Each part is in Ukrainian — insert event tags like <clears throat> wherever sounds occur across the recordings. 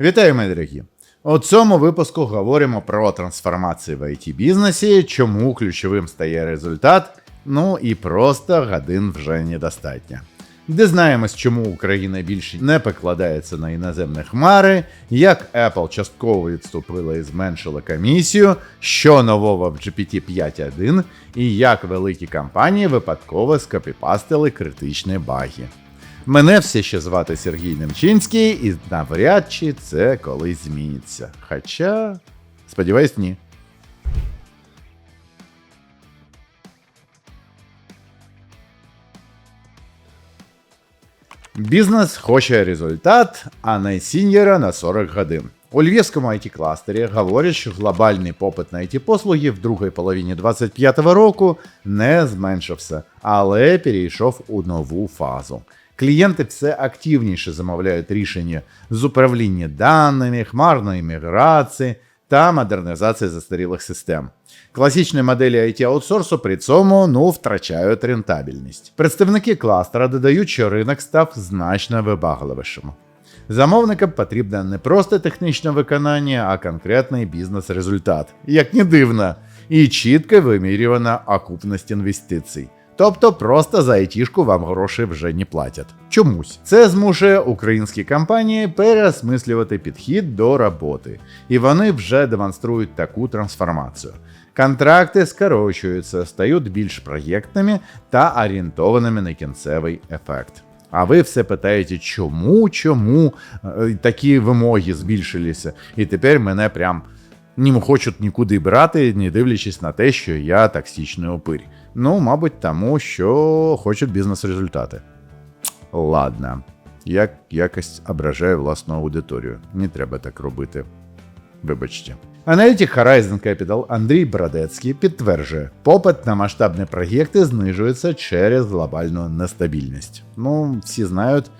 Вітаю, мої дорогі! У цьому випуску говоримо про трансформацію в it бізнесі, чому ключовим стає результат, ну і просто годин вже недостатньо. Дізнаємось, чому Україна більше не покладається на іноземні хмари, як Apple частково відступила і зменшила комісію, що нового в GPT 5.1 і як великі компанії випадково скопіпастили критичні баги. Мене все ще звати Сергій Немчинський, і навряд чи це колись зміниться. Хоча, сподіваюсь, ні. Бізнес хоче результат, а не сіньєра на 40 годин. У львівському it кластері говорять, що глобальний попит на it послуги в другій половині 2025 року не зменшився, але перейшов у нову фазу. Клієнти все активніше замовляють рішення з управління даними, хмарної міграції та модернізації застарілих систем. Класичні моделі it аутсорсу при цьому ну, втрачають рентабельність. Представники кластера додають, що ринок став значно вибагливішим. Замовникам потрібне не просто технічне виконання, а конкретний бізнес-результат, як не дивно, і чітко вимірювана окупність інвестицій. Тобто просто за айтішку вам гроші вже не платять. Чомусь це змушує українські компанії переосмислювати підхід до роботи, і вони вже демонструють таку трансформацію. Контракти скорочуються, стають більш проєктними та орієнтованими на кінцевий ефект. А ви все питаєте, чому, чому е, такі вимоги збільшилися? І тепер мене прям не хочуть нікуди брати, не дивлячись на те, що я токсичний опирь. Ну, мабуть, тому що хочуть бізнес-результати. Ладно, я якось ображаю власну аудиторію. Не треба так робити. Вибачте. Аналітик Horizon Capital Андрій Бродецький підтверджує, попит на масштабні проєкти знижується через глобальну нестабільність. Ну, всі знають,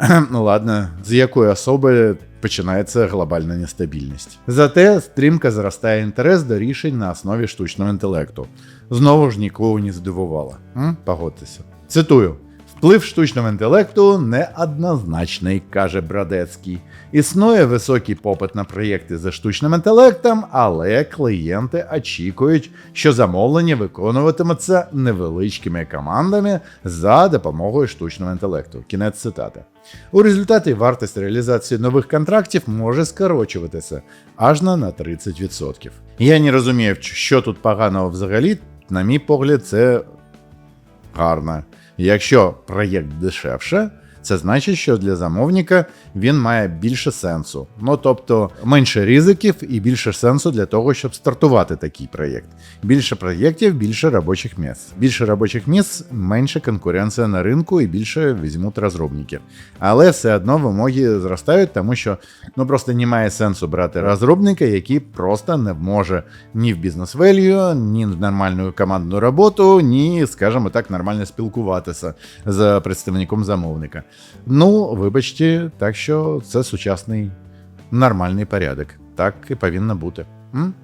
<clears throat> ну ладно, з якої особи починається глобальна нестабільність. Зате стрімко зростає інтерес до рішень на основі штучного інтелекту. Знову ж нікого не здивувало. Погодьтеся. Цитую. Вплив штучного інтелекту неоднозначний, каже Бродецький. Існує високий попит на проєкти за штучним інтелектом, але клієнти очікують, що замовлення виконуватиметься невеличкими командами за допомогою штучного інтелекту. Кінець цитати. У результаті вартість реалізації нових контрактів може скорочуватися аж на 30%. Я не розумію, що тут поганого взагалі. На мій погляд, це гарно. Якщо проєкт дешевше, це значить, що для замовника він має більше сенсу. Ну тобто менше ризиків і більше сенсу для того, щоб стартувати такий проєкт. Більше проєктів, більше робочих місць. Більше робочих місць, менше конкуренція на ринку і більше візьмуть розробників. Але все одно вимоги зростають, тому що ну просто немає сенсу брати розробника, який просто не може ні в бізнес-велью, ні в нормальну командну роботу, ні, скажімо так, нормально спілкуватися з представником замовника. Ну, вибачте, так що це сучасний нормальний порядок. Так і повинно бути. М?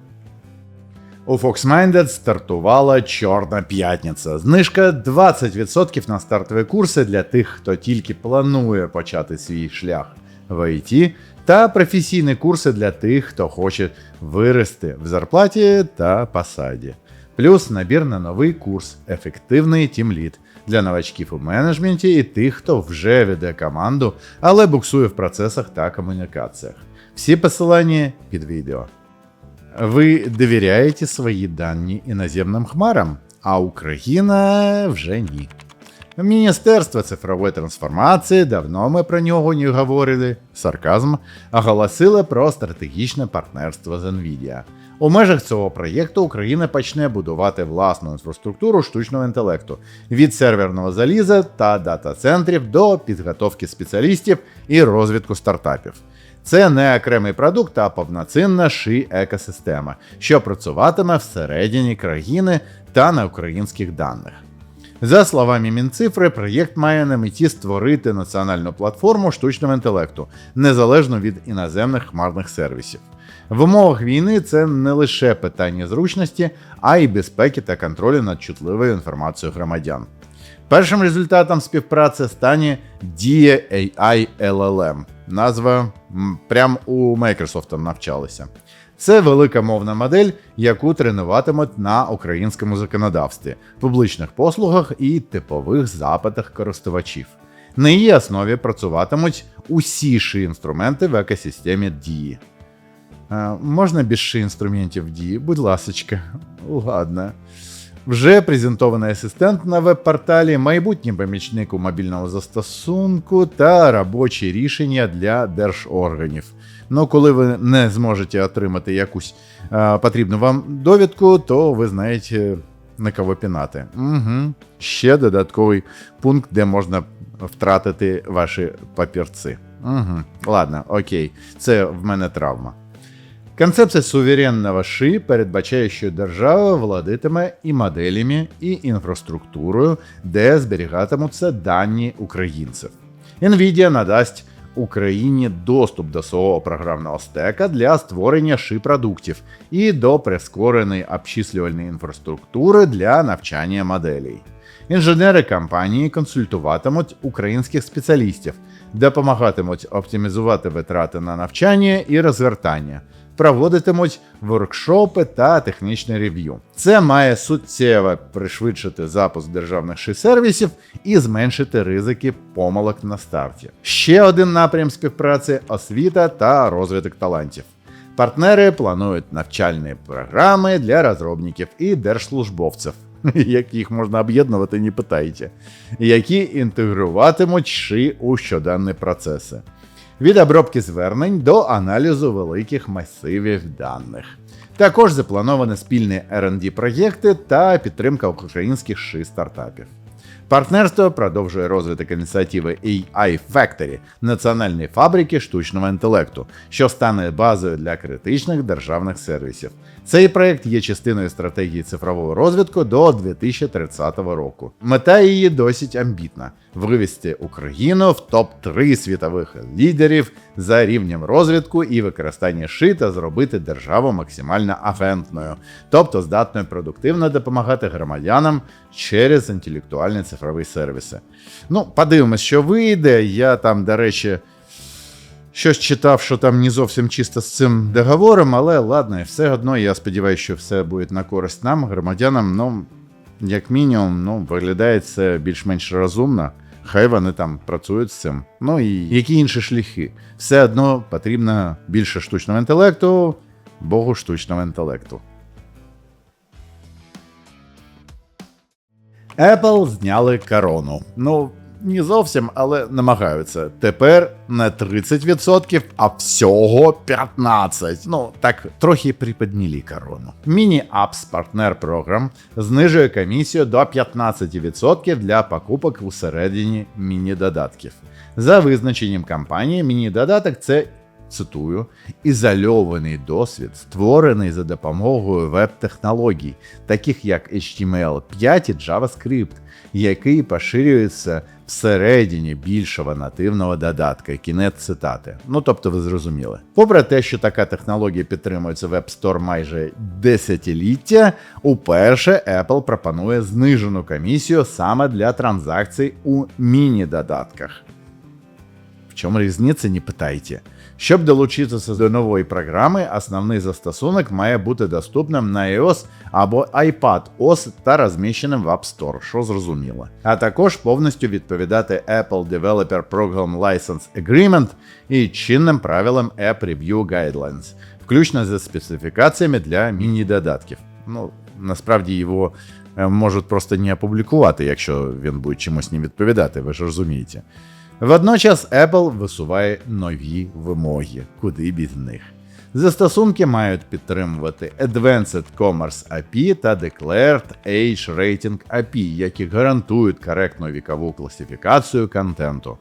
У FoxMinded стартувала Чорна п'ятниця. Знижка 20% на стартові курси для тих, хто тільки планує почати свій шлях в IT, та професійні курси для тих, хто хоче вирости в зарплаті та посаді. Плюс набір на новий курс Ефективний тімлід для новачків у менеджменті і тих, хто вже веде команду, але буксує в процесах та комунікаціях. Всі посилання під відео. Ви довіряєте свої дані іноземним хмарам, а Україна вже ні. Міністерство цифрової трансформації, давно ми про нього не говорили, сарказм, оголосило про стратегічне партнерство з Nvidia. У межах цього проєкту Україна почне будувати власну інфраструктуру штучного інтелекту від серверного заліза та дата-центрів до підготовки спеціалістів і розвитку стартапів. Це не окремий продукт, а повноцінна ши екосистема, що працюватиме всередині країни та на українських даних. За словами Мінцифри, проєкт має на меті створити національну платформу штучного інтелекту, незалежно від іноземних хмарних сервісів. В умовах війни це не лише питання зручності, а й безпеки та контролю над чутливою інформацією громадян. Першим результатом співпраці стане Дія AI LLM. Назва м, прям у Microsoft навчалися. Це велика мовна модель, яку тренуватимуть на українському законодавстві, публічних послугах і типових запитах користувачів. На її основі працюватимуть усі ші інструменти в екосистемі дії. Е, можна без ши інструментів дії, будь ласочка. Ладно. Вже презентований асистент на веб-порталі, майбутній помічник у мобільному застосунку та робочі рішення для держорганів. Ну, коли ви не зможете отримати якусь е, потрібну вам довідку, то ви знаєте на кого пінати. Угу. Ще додатковий пункт, де можна втратити ваші папірці. Угу. Ладно, окей, це в мене травма. Концепція суверенного ши передбачає, що держава владатиме і моделями, і інфраструктурою, де зберігатимуться дані українців. Nvidia надасть Україні доступ до свого програмного стека для створення ши продуктів і до прискореної обчислювальної інфраструктури для навчання моделей. Інженери компанії консультуватимуть українських спеціалістів, допомагатимуть оптимізувати витрати на навчання і розвертання, проводитимуть воркшопи та технічне рев'ю. Це має суттєво пришвидшити запуск державних ши-сервісів і зменшити ризики помилок на старті. Ще один напрям співпраці освіта та розвиток талантів. Партнери планують навчальні програми для розробників і держслужбовців, <laughs> як їх можна об'єднувати, не питайте, які інтегруватимуть ши у щоденні процеси. Від обробки звернень до аналізу великих масивів даних. Також заплановані спільні R&D проєкти та підтримка українських ши стартапів. Партнерство продовжує розвиток ініціативи AI Factory національної фабрики штучного інтелекту, що стане базою для критичних державних сервісів. Цей проект є частиною стратегії цифрового розвитку до 2030 року. Мета її досить амбітна: вивести Україну в топ-3 світових лідерів за рівнем розвитку і використання ши та зробити державу максимально агентною, тобто здатною продуктивно допомагати громадянам через інтелектуальні цифрові сервіси. Ну, подивимось, що вийде. Я там, до речі. Щось читав, що там не зовсім чисто з цим договором, але ладно, все одно я сподіваюся, що все буде на користь нам, громадянам. Ну, як мінімум, ну, виглядає це більш-менш розумно. Хай вони там працюють з цим. Ну і які інші шляхи. Все одно потрібно більше штучного інтелекту, богу штучного інтелекту. Apple зняли корону. Ну, не зовсім, але намагаються. Тепер не 30%, а всього 15%. Ну, так, трохи приподняли корону. Міні-апс партнер програм знижує комісію до 15% для покупок усередині міні-додатків. За визначенням компанії, міні-додаток це. Цитую, ізольований досвід, створений за допомогою веб-технологій, таких як HTML5 і JavaScript, який поширюється всередині більшого нативного додатка. Кінець цитати. Ну тобто, ви зрозуміли. Попри те, що така технологія підтримується в App Store майже десятиліття, уперше Apple пропонує знижену комісію саме для транзакцій у міні-додатках. В чому різниця, не питайте. Щоб долучитися до нової програми, основний застосунок має бути доступним на iOS або iPad OS та розміщеним в App Store, що зрозуміло. А також повністю відповідати Apple Developer Program License Agreement і чинним правилам App Review Guidelines, включно зі специфікаціями для міні-додатків. Ну, насправді його е, можуть просто не опублікувати, якщо він буде чимось не відповідати, ви ж розумієте. Водночас Apple висуває нові вимоги, куди без них. Застосунки мають підтримувати Advanced Commerce API та Declared Age Rating API, які гарантують коректну вікову класифікацію контенту,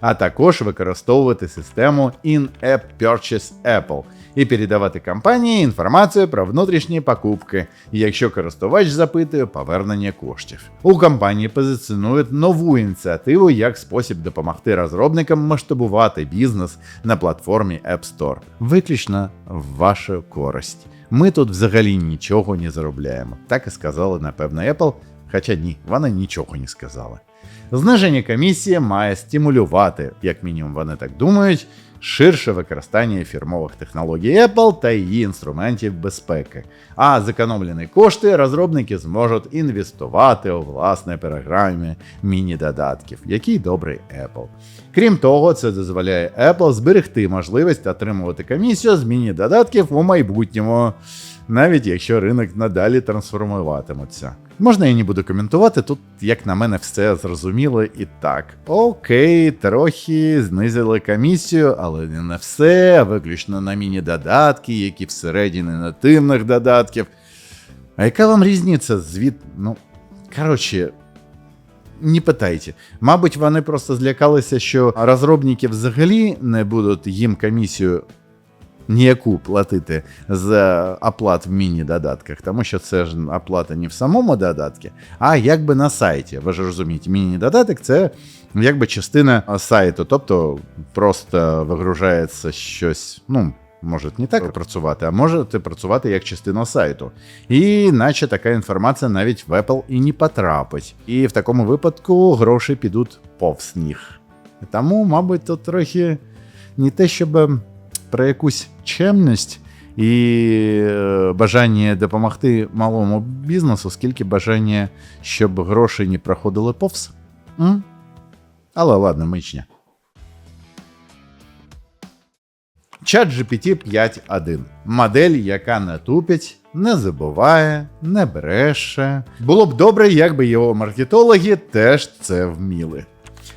а також використовувати систему In-App Purchase Apple і передавати компанії інформацію про внутрішні покупки, якщо користувач запитує повернення коштів. У компанії позиціонують нову ініціативу як спосіб допомогти розробникам масштабувати бізнес на платформі App Store. Виключно в вашу користь. Ми тут взагалі нічого не заробляємо. Так і сказали, напевно, Apple. Хоча ні, вони нічого не сказали. Зниження комісії має стимулювати, як мінімум вони так думають, ширше використання фірмових технологій Apple та її інструментів безпеки. А зекономлені кошти розробники зможуть інвестувати у власне програмі міні-додатків, який добрий Apple. Крім того, це дозволяє Apple зберегти можливість отримувати комісію з міні-додатків у майбутньому, навіть якщо ринок надалі трансформуватиметься. Можна я не буду коментувати, тут, як на мене, все зрозуміло і так. Окей, трохи знизили комісію, але не на все, виключно на міні-додатки, які всередині нативних додатків. А яка вам різниця звід. Ну, коротше, не питайте. Мабуть, вони просто злякалися, що розробники взагалі не будуть їм комісію ніяку платити за оплат в міні-додатках, тому що це ж оплата не в самому додатку, а якби на сайті. Ви ж розумієте, міні-додаток це якби частина сайту, тобто просто вигружається щось, ну. Може не так працювати, а може працювати як частина сайту. І наче така інформація навіть в Apple і не потрапить. І в такому випадку гроші підуть повз них. Тому, мабуть, тут трохи не те, щоб про якусь чемність і е, бажання допомогти малому бізнесу, скільки бажання, щоб гроші не проходили повз. М? Але ладно, мичня. Чат GPT 5.1. Модель, яка не тупить, не забуває, не бреше. Було б добре, якби його маркетологи теж це вміли.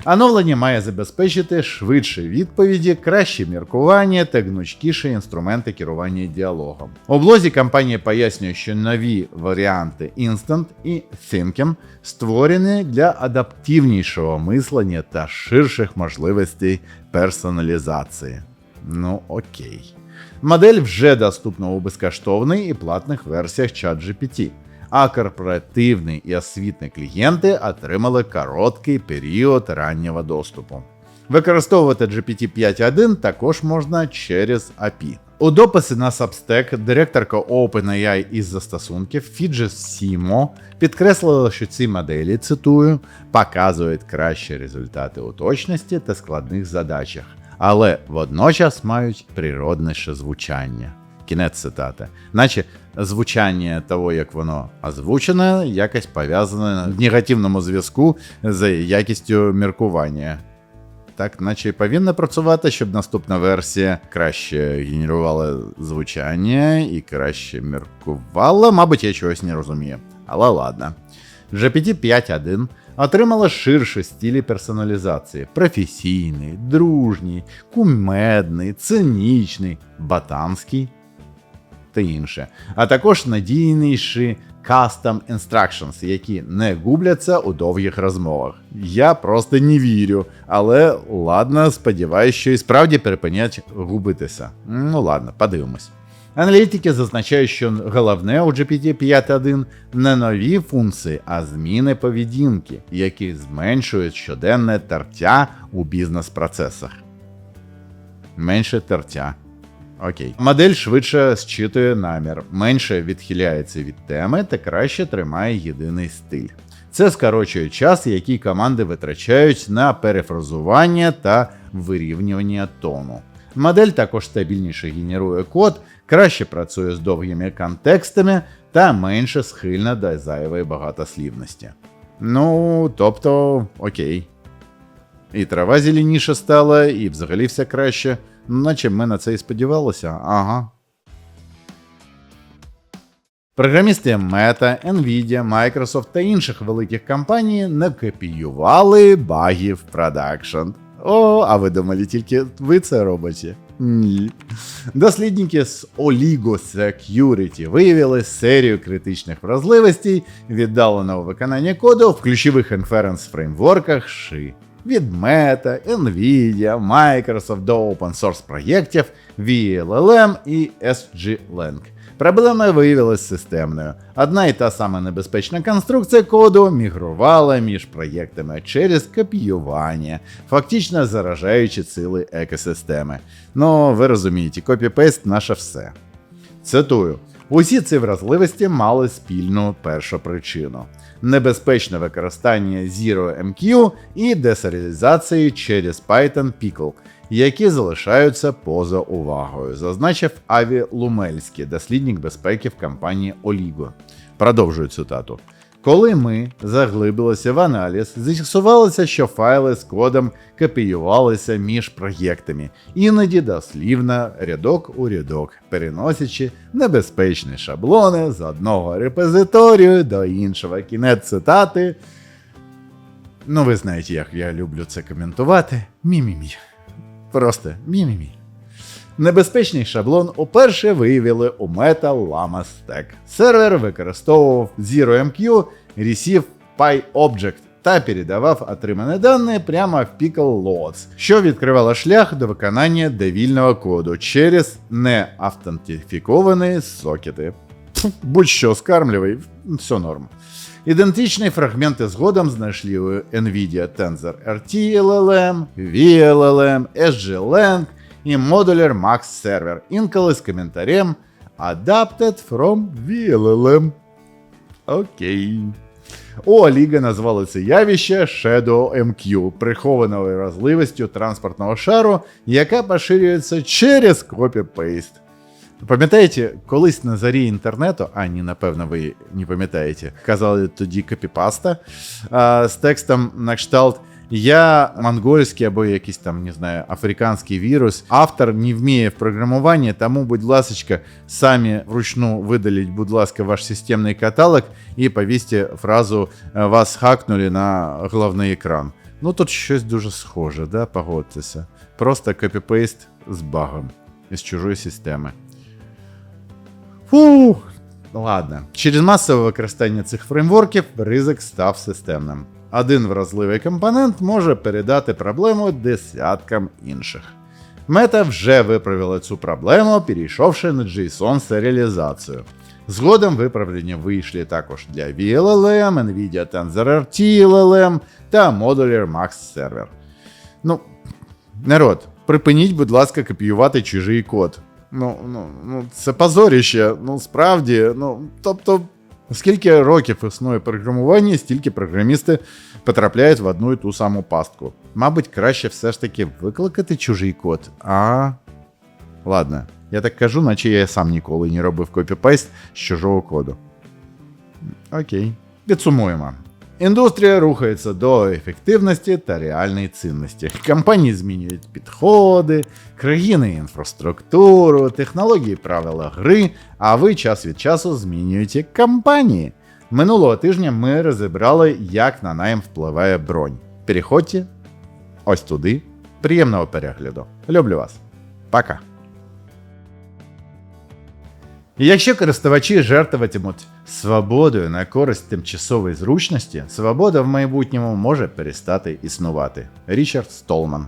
Оновлення має забезпечити швидше відповіді, краще міркування та гнучкіші інструменти керування діалогом. У блозі компанія пояснює, що нові варіанти Instant і Thinking створені для адаптивнішого мислення та ширших можливостей персоналізації. Ну окей. Модель вже доступна у безкоштовній і платних версіях ChatGPT а корпоративні і освітні клієнти отримали короткий період раннього доступу. Використовувати GPT 5.1 також можна через API. У дописі на Substack директорка OpenAI із застосунків Фіджес Сімо підкреслила, що ці моделі, цитую, показують кращі результати у точності та складних задачах, але водночас мають природніше звучання. Кінець цитати. Наче звучання того, як воно озвучене, якось пов'язане в негативному зв'язку з якістю міркування. Так, наче повинна працювати, щоб наступна версія краще генерувала звучання і краще міркувала. Мабуть, я чогось не розумію. Але ладно. GPT 5.1 отримала ширші стилі персоналізації: професійний, дружній, кумедний, цинічний, ботанський та інше, а також надійніші custom instructions, які не губляться у довгих розмовах. Я просто не вірю, але ладно, сподіваюся, що і справді перепинять губитися. Ну ладно, подивимось. Аналітики зазначають, що головне у GPT 5.1 не нові функції, а зміни поведінки, які зменшують щоденне тертя у бізнес-процесах. Менше тертя. Окей. Модель швидше зчитує намір, менше відхиляється від теми та краще тримає єдиний стиль. Це скорочує час, який команди витрачають на перефразування та вирівнювання тону. Модель також стабільніше генерує код, краще працює з довгими контекстами та менше схильна до зайвої багатослівності. Ну, тобто, окей. І трава зеленіша стала, і взагалі все краще. Наче ми на це і сподівалися, ага. Програмісти Meta, Nvidia, Microsoft та інших великих компаній не копіювали баги в продакшн. О, а ви думали, тільки ви це робите? Ні. Дослідники з Oligo Security виявили серію критичних вразливостей віддаленого виконання коду в ключових інференс фреймворках ши від Meta, Nvidia, Microsoft до open source проєктів VLLM і SG-Lang. Проблема виявилася системною. Одна і та сама небезпечна конструкція коду мігрувала між проєктами через копіювання, фактично заражаючи сили екосистеми. Ну, ви розумієте, копі-пейст наше все. Цитую. Усі ці вразливості мали спільну першу причину небезпечне використання Zero MQ і десеріалізації через Python Pickle, які залишаються поза увагою, зазначив Аві Лумельський, дослідник безпеки в компанії Оліго. Продовжую цитату. Коли ми заглибилися в аналіз, з'ясувалося, що файли з кодом копіювалися між проєктами, іноді дослівно рядок у рядок, переносячи небезпечні шаблони з одного репозиторію до іншого. Кінець цитати. Ну, ви знаєте, як я люблю це коментувати. Мі-мі-мі. Просто мі-мі-мі. Небезпечний шаблон уперше виявили у Metal Llama Stack. Сервер використовував ZeroMQ Receive PyObject та передавав отримані дані прямо в Pickle Loads, що відкривало шлях до виконання довільного коду через неавтентифіковані сокети. Будь-що скармлювай, все норм. Ідентичні фрагменти згодом знайшли у NVIDIA Tensor RT LLM, VLLM, SGLang і Modular Max Server, інколи з коментарем Adapted from VLLM. Окей. У Оліга назвали це явище Shadow MQ, прихованою розливістю транспортного шару, яка поширюється через копі-пейст. Пам'ятаєте, колись на зарі інтернету, а ні, напевно, ви не пам'ятаєте, казали тоді копіпаста а, з текстом на кшталт. Я монгольський або якийсь там, не знаю, африканський вірус. Автор не вміє в програмуванні, тому, будь ласка, самі вручну видаліть, будь ласка, ваш системний каталог і повісьте фразу «Е, вас хакнули на головний екран. Ну тут щось дуже схоже, да, погодьтеся. Просто копіпейст з багом із чужої системи. Фу. Ладно. Через масове використання цих фреймворків ризик став системним. Один вразливий компонент може передати проблему десяткам інших. Мета вже виправила цю проблему, перейшовши на JSON серіалізацію. Згодом виправлення вийшли також для VLLM, NVIDIA Tensor RT LLM та Modular Max Server. Ну, народ, припиніть, будь ласка, копіювати чужий код. Ну, ну, ну це позоріще, ну справді, ну, тобто. Скільки років існує програмування, стільки програмісти потрапляють в одну і ту саму пастку. Мабуть, краще все ж таки викликати чужий код. А. Ладно, я так кажу, наче я сам ніколи не робив копіпейст з чужого коду. Окей. Підсумуємо. Індустрія рухається до ефективності та реальної цінності. Компанії змінюють підходи, країни інфраструктуру, технології правила гри, а ви час від часу змінюєте компанії. Минулого тижня ми розібрали, як на найм впливає бронь. Переходьте ось туди. Приємного перегляду. Люблю вас. Пока. Якщо користувачі жертвуватимуть свободою на користь тимчасової зручності, свобода в майбутньому може перестати існувати. Річард Столман